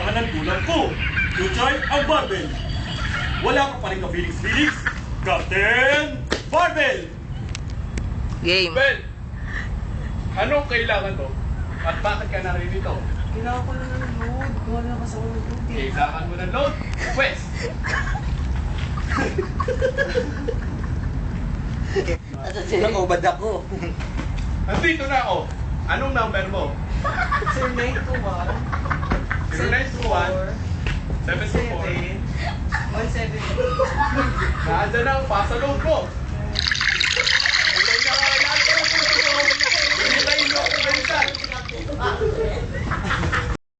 pangangailangan ng tulad ko. Tuchay ang barbell. Wala ka pa rin ka-feelings-feelings? Captain Barbell! Game. Ben, anong kailangan mo? At bakit ka naririto? Kailangan ko na ng load. Gawa na ng load eh. Kailangan mo ng load? West! Asa sila ko, bad ako. Nandito na ako. Anong number mo? 0921 0921 724 170 Nandiyan ang pasalod mo.